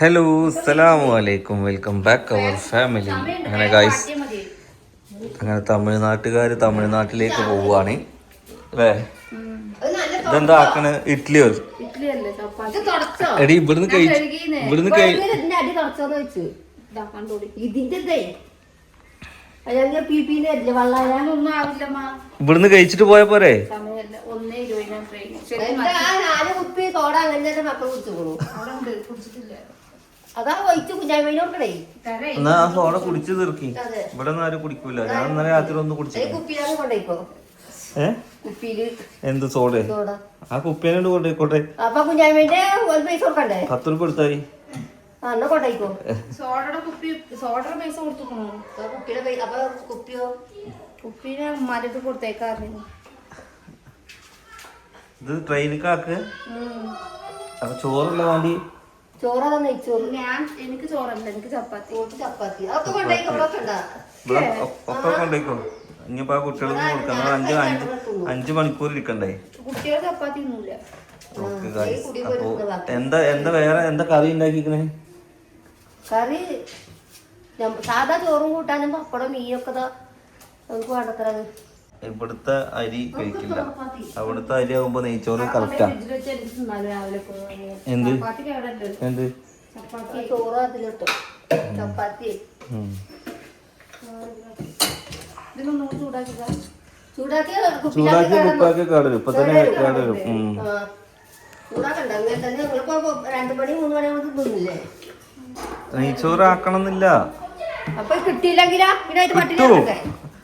Hello അസ്സലാമു അലൈക്കും welcome back our family അങ്ങനെ ഗായ്സ് അങ്ങനെ തമിഴ്നാട്ടുകാർ തമിഴ്നാട്ടിലേക്ക് പോവുകയാണ്. അല്ലേ? ഇതെന്താ ആക്കണ്? ഇഡ്ഡലിയോ ഒരു. എടി ഇവിടുന്ന് കഴിച്ചു ഇവിടുന്ന് ഇവിടുന്ന് കഴിച്ചിട്ട് പോയ പോരെ? ഒന്നേ ഇരുപതിനാ അതാ എന്നാ ആ സോഡ കുടിച്ച് തീർക്കി. ഇവിടെ ഒന്നും ആരും കുടിക്കൂല. ഞാൻ ഇന്നലെ രാത്രി ഒന്ന് ഈ കുടിച്ചു കുപ്പിയിലാണ് കൊണ്ടേക്കോ എന്ത് സോഡ? ആ കുപ്പിയോട് കൊണ്ടേക്കോട്ടെ അപ്പൊ ഒരു പൈസ കൊടുക്കണ്ടേ? പത്ത് രൂപ കൊടുത്തായി. ആ എന്നാ കൊണ്ടേക്കോ സോഡയുടെ കുപ്പി സോഡയുടെ പൈസ കൊടുത്തുക്കണോ? ആ കുപ്പിയുടെ പൈസ അപ്പൊ കുപ്പിയോ? കുപ്പിനെ കൊടുത്തേക്കാറില്ല ഇത് ട്രെയിനിക്കാക്ക് അപ്പൊ ചോറുള്ള വേണ്ടി ചോറതാ നെയ്ച്ചോറ്? ഞാൻ എനിക്ക് ചോറല്ല എനിക്ക് ചപ്പാത്തി. ചോറ് ചപ്പാത്തി. അതൊക്കെ കൊണ്ടേക്കോ ഇവിടെ ഉണ്ടാ ഇവിടെ ഒക്കെ കൊണ്ടേക്കോ ഇനിയിപ്പോ ആ കുട്ടികൾക്ക് അഞ്ച് അഞ്ച് അഞ്ച് മണിക്കൂർ ഇരിക്കണ്ടേ? കുട്ടികൾ ചപ്പാത്തി ഒന്നുമില്ല ഓക്കെ ഗായ്സ് അപ്പൊ. എന്താ എന്താ വേറെ എന്താ കറി ഉണ്ടാക്കിക്കണേ? കറി സാധാ ചോറും കൂട്ടാനും പപ്പടം മീനൊക്കെ ദാ നമുക്ക് വേണ്ടത്ര ഇവിടുത്തെ അരി കഴിക്കില്ല. അവിടുത്തെ അരി ആകുമ്പോ നെയ്ച്ചോറ് കറക്റ്റാ എന്ത്? ചപ്പാത്തി കേടല്ലേ എന്ത്? ചപ്പാത്തി. ചോറ് അതിലിട്ടു. ചപ്പാത്തി. ഉം. ഇതിനൊന്നും ചൂടാക്കുക ചൂടാക്കി ചൂടാക്കി കുപ്പാക്കി കേടരും. ഇപ്പൊ തന്നെ കേടരും. നെയ്ച്ചോറ് ആക്കണം എന്നില്ല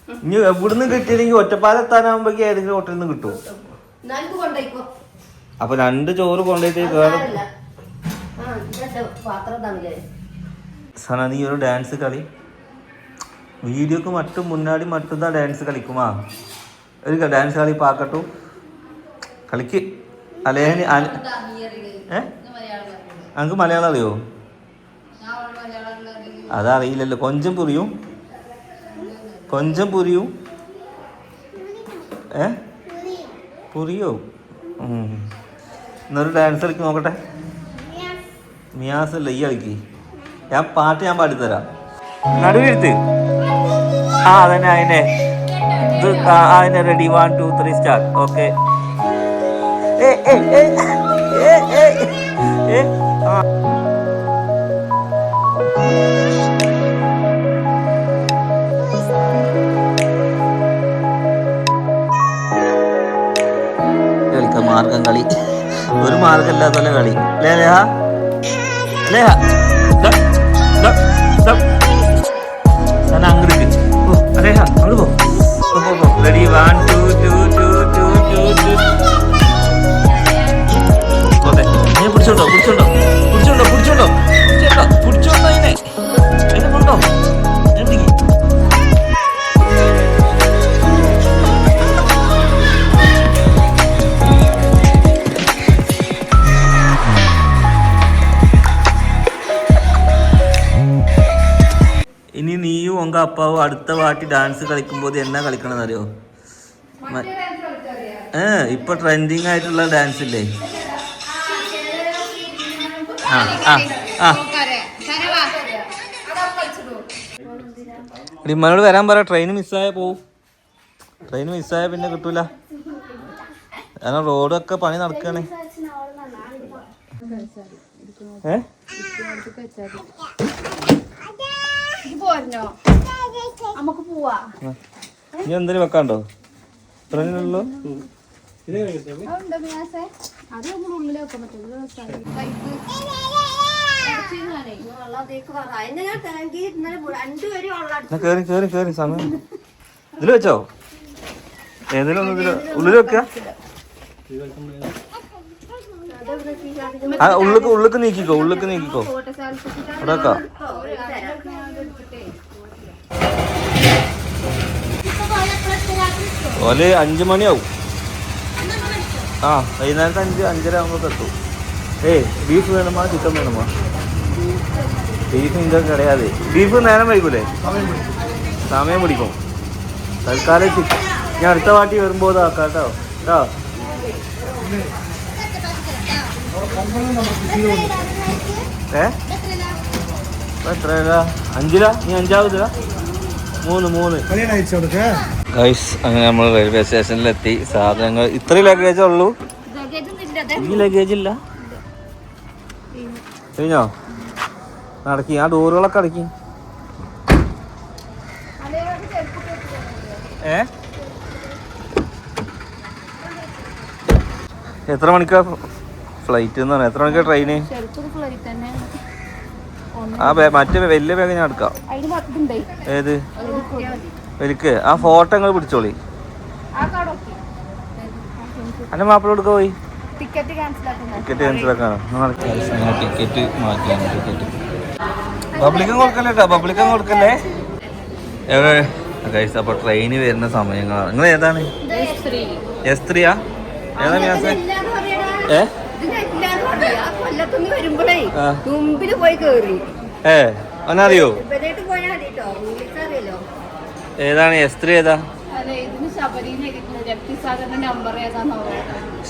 ഇനി എവിടുന്ന് കിട്ടിയില്ലെങ്കിൽ ഒറ്റപ്പാലെത്താനാകുമ്പോഴേക്ക് ഏതെങ്കിലും ഹോട്ടലിൽ നിന്ന് കിട്ടും അപ്പൊ രണ്ട് ചോറ് കൊണ്ടുപോയിട്ട് സന നീ ഒരു ഡാൻസ് കളി. വീഡിയോക്ക് മറ്റും മുന്നാടി മറ്റും ഡാൻസ് കളിക്കുമാ. ഒരു ഡാൻസ് കളി പാക്കട്ടു. കളിക്ക്. അല്ലേ ഏ? അനക്ക് മലയാളം അറിയോ? അതറിയില്ലല്ലോ. കൊഞ്ചം പുരിയും കൊഞ്ചം പുരിയും? ഏ? പുരിയോ? ഉം. എന്നൊരു ഡാൻസ് കളിക്ക് നോക്കട്ടെ. മിയാസ് അല്ല ഈ കളിക്ക്. ഞാൻ പാട്ട് ഞാൻ പാടിത്തരാം. നടുവിരുത്ത്. ആ അതന്നെ അതിനെ. ഇത് അതിനെ ready one two three start okay ആ. മാർഗം കളി. ഒരു മാർഗമില്ലാത്തല്ല കളി. ലേ ലേഹ? ലേഹ? അങ്ങോട്ട് പോ. Ready two two two two two two പോട്ടെ. നീ പിടിച്ചോണ്ടോ നീയും ഉങ്ക അപ്പാവും അടുത്ത പാട്ടി ഡാൻസ് കളിക്കുമ്പോൾ എന്നാ കളിക്കണമെന്ന് അറിയോ ഏ ഇപ്പൊ ട്രെൻഡിങ് ആയിട്ടുള്ള ഡാൻസ് ഇല്ലേ? ആ ആ ഇമ്മനോട് വരാൻ പറ ട്രെയിൻ മിസ്സായ പോവും. ട്രെയിൻ മിസ്സായ പിന്നെ കിട്ടൂല. കാരണം റോഡൊക്കെ പണി നടക്കുകയാണ് ഏ? നമുക്ക് പോവാ. ഇനി എന്തിനു വെക്കാണ്ടോ മിയാസേ? അത് നമ്മൾ ഉള്ളിൽ വെക്കാൻ പറ്റും കേറി കേറി കേറി. സമയം. വെച്ചോ? ഏതിലും ഒന്ന് ഇതിൽ ഉള്ളിൽ വെക്ക? ആ ഉള്ളിക്ക് ഉള്ളിക്ക് നീക്കിക്കോ ഉള്ളിക്ക് നീക്കിക്കോ. അവിടെ വെക്കാം ഓൽ അഞ്ചു മണിയാവും. ആ വൈകുന്നേരത്തെ അഞ്ച് അഞ്ചര ആകുമ്പോൾ എത്തും. ഏയ് ബീഫ് വേണമാ ചിക്കൻ വേണമാ ബീഫ് ഇതൊക്കെ കിടയാതെ ബീഫ് നേരം വൈകൂലേ? സമയം പിടിക്കും. തൽക്കാലം ചിക്കൻ ഞാൻ അടുത്ത പാട്ടി വരുമ്പോൾ ഇതാക്കാം കേട്ടോ. കേട്ടോ? ഏ? എത്ര അഞ്ചിലാ? നീ അഞ്ചാവതിലാ? മൂന്ന് മൂന്ന്. ഗൈസ് അങ്ങനെ നമ്മൾ റെയിൽവേ സ്റ്റേഷനിലെത്തി സാധനങ്ങൾ ഇത്രയും ലഗേജേ ഉള്ളൂ. ഈ ലഗേജ് ഇല്ല. കഴിഞ്ഞോ? അടക്കി ആ ഡോറുകളൊക്കെ അടക്കി. ഏ? എത്ര മണിക്കാ ഫ്ലൈറ്റ് എന്ന് പറഞ്ഞാൽ എത്ര മണിക്കാ ട്രെയിന് ആ മറ്റേ വലിയ ബാഗ് ഞാൻ എടുക്കാം. ഏത്? എനിക്ക് ആ ഫോട്ടോ നിങ്ങൾ പിടിച്ചോളി. അന്റെ മാപ്പിള കൊടുക്ക പോയി? ടിക്കറ്റ് ക്യാൻസൽ ടിക്കറ്റ് ആക്കാനോ ടിക്കറ്റ് മാറ്റിയാണ് ടിക്കറ്റ്. പബ്ലിക്കും കൊടുക്കല്ലേ കേട്ടോ പബ്ലിക്കും കൊടുക്കല്ലേ? എവിടെ? കഴിച്ച അപ്പൊ ട്രെയിന് വരുന്ന സമയങ്ങളാണ്. നിങ്ങൾ ഏതാണ്? എസ് ത്രീയാ ഏതാ വ്യാസ ഏ? ഏ ഏതാണ് എസ് ത്രീ ഏതാ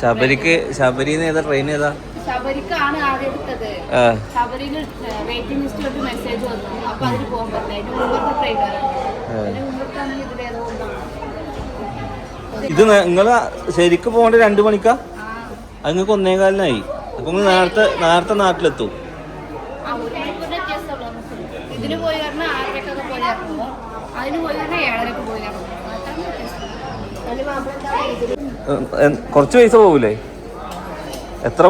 ശബരിക്ക് ശബരിന്ന് ഏതാ? ട്രെയിൻ ഏതാ? ശബരിക്കാണ് ആദ്യം എടുത്തത്. ആ. ശബരിയിൽ വെയിറ്റിംഗ് മെസ്സേജ് വന്നു. അപ്പൊ അതിന് പോകാൻ ഇത് നിങ്ങൾ ശരിക്ക് പോകേണ്ട രണ്ടു മണിക്കാ? അത് നിങ്ങൾക്ക് ഒന്നേകാലിനായി അപ്പൊ നിങ്ങൾ നേരത്തെ നേരത്തെ നാട്ടിലെത്തും. ഇതിന് പോയി കാരണം ആറരക്കൊക്കെ പോയി അതിന് ഏഴരക്ക് പോയി കുറച്ച് പൈസ പോകൂലേ? എത്ര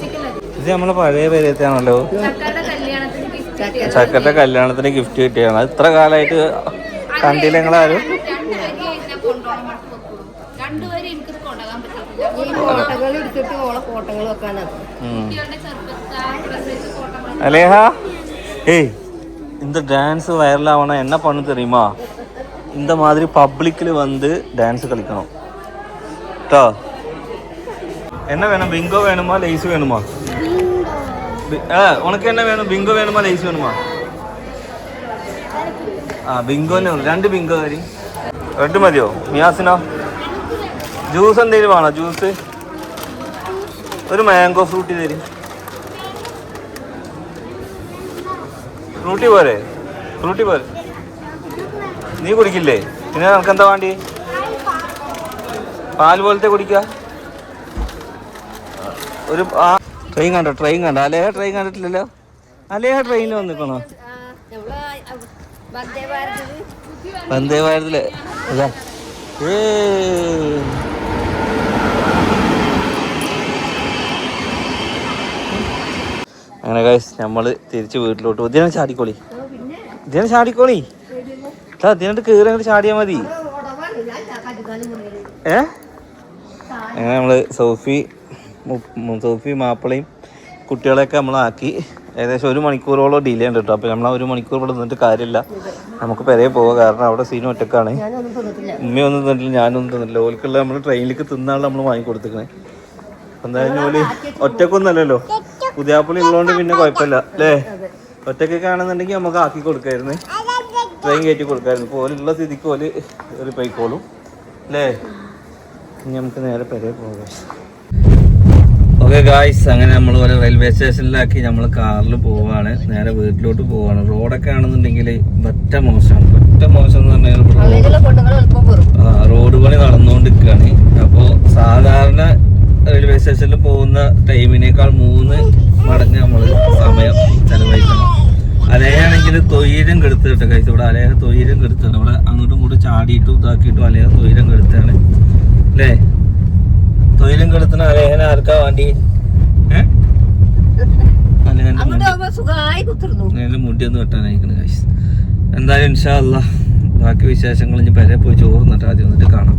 സിക്കല്ല. ഇത് നമ്മളെ പഴയ പേരത്താണല്ലോ ചക്കയുടെ കല്യാണത്തിന് ഗിഫ്റ്റ് കിട്ടിയത്. കല്യാണത്തിന് ഗിഫ്റ്റ് കിട്ടിയാണ് അത് ഇത്ര കാലമായിട്ട് കണ്ടില്ല നിങ്ങളാരും? രണ്ടുപേരെ കൊണ്ടുപോകാൻ പറ്റില്ല ഫോട്ടോകൾ എടുത്തിട്ട് ഓളെ ഫോട്ടോകൾ വെക്കാനാണ് ഫോട്ടോ അലേഹ ഏയ് இந்த டான்ஸ் வைரலாகணும் என்ன பண்ணு தெரியுமா இந்த மாதிரி பப்ளிக்கில் வந்து டான்ஸ் களிக்கணும் ട്ടോ என்ன வேணும் பிங்கோ வேணுமா லேஸ் வேணுமா பி- ஆ உனக்கு என்ன வேணும் பிங்கோ வேணுமா லேஸ் வேணுமா ആ ബിങ്കോനെ ഒന്ന് രണ്ട് ബിങ്കോ തരി റെഡ് മതിയോ മിയാസിനോ ജ്യൂസ് എന്തെങ്കിലും വേണോ ജ്യൂസ് ഒരു മാംഗോ ഫ്രൂട്ടി തരി ഫ്രൂട്ടി പോരെ? ഫ്രൂട്ടി പോരെ? നീ കുടിക്കില്ലേ? പിന്നെ നിനക്ക് എന്താ വേണ്ടി? പാൽ പോലത്തെ കുടിക്ക? ഒരു ആ ട്രെയിൻ കണ്ടോ ട്രെയിൻ കണ്ടോ. അലേഹ ട്രെയിൻ കണ്ടിട്ടില്ലല്ലോ? അലേഹ ട്രെയിനിൽ വന്നിക്കണോ? വന്ദേ ഭാരതിൽ ഏ അങ്ങനെ കാശ് നമ്മൾ തിരിച്ച് വീട്ടിലോട്ട് പോകും. ഇതിനെ ചാടിക്കോളി? ഇതിനെ ചാടിക്കോളി? അതിനായിട്ട് കയറി അങ്ങോട്ട് ചാടിയാ മതി. ഏ? അങ്ങനെ നമ്മൾ സോഫി സോഫി മാപ്പിളയും കുട്ടികളെയൊക്കെ നമ്മളാക്കി. ഏകദേശം ഒരു മണിക്കൂറോളം ഡിലേ ഉണ്ട് കേട്ടോ അപ്പോൾ നമ്മൾ ഒരു മണിക്കൂർ ഇവിടെ നിന്നിട്ട് കാര്യമില്ല. നമുക്ക് പെരയെ പോവാം. കാരണം അവിടെ സീനും ഒറ്റക്കാണ്. ഉമ്മയൊന്നും തന്നില്ല ഞാനൊന്നും തന്നില്ല. ഓൽക്കുള്ള നമ്മൾ ട്രെയിനിലേക്ക് തിന്നാണ് നമ്മൾ വാങ്ങിക്കൊടുത്തിക്കണേ എന്തായാലും ഒറ്റക്കൊന്നല്ലല്ലോ പുതിയാപ്പുളി ഉള്ളതുകൊണ്ട് പിന്നെ കുഴപ്പമില്ല അല്ലേ? ഒറ്റക്കൊക്കെ ആണെന്നുണ്ടെങ്കിൽ നമുക്ക് ആക്കി കൊടുക്കായിരുന്നു. ട്രെയിൻ കയറ്റി കൊടുക്കായിരുന്നു. ഇപ്പോൾ ഓലുള്ള സ്ഥിതിക്ക് ഓൽ ഒരു പൈക്കോളും അല്ലേ? ഇനി നമുക്ക് നേരെ പെരെ പോകാം. ഓക്കെ ഗായ്സ് അങ്ങനെ നമ്മൾ ഒരു റെയിൽവേ സ്റ്റേഷനിലാക്കി നമ്മൾ കാറിൽ പോവാണ്. നേരെ വീട്ടിലോട്ട് പോവാണ്. റോഡൊക്കെ ആണെന്നുണ്ടെങ്കിൽ ഒറ്റ മോശമാണ്. ഒറ്റ മോശം എന്ന് പറഞ്ഞാൽ റോഡ് പണി നടന്നുകൊണ്ടിരിക്കുകയാണ്. അപ്പോൾ സാധാരണ റെയിൽവേ സ്റ്റേഷനിൽ പോകുന്ന ടൈമിനേക്കാൾ മൂന്ന് മടങ്ങ് നമ്മൾ സമയം ചെലവഴിക്കണം. അലയാണെങ്കിൽ തൊയ്യം കെടുത്ത് കേട്ടോ കഴിച്ചു ഇവിടെ അലയ തൊയ്യം കെടുത്താണ് ഇവിടെ അങ്ങോട്ടും ഇങ്ങോട്ടും ചാടിയിട്ടും ഇതാക്കിയിട്ടും അലയ തൊയ്യം കെടുത്താണ്. അല്ലേ? തൊയ്യം കെടുത്തുന്ന അലേഹന ആർക്കാ വേണ്ടി? ഏഹ് നേരെ മുടിയൊന്നും വെട്ടാനായിക്കണ് കാശ് എന്തായാലും ഇൻഷാ അല്ല ബാക്കി വിശേഷങ്ങൾ ഇനി പെരെ പോയി ചോറ് നട്ടാതി ആദ്യം വന്നിട്ട് കാണാം.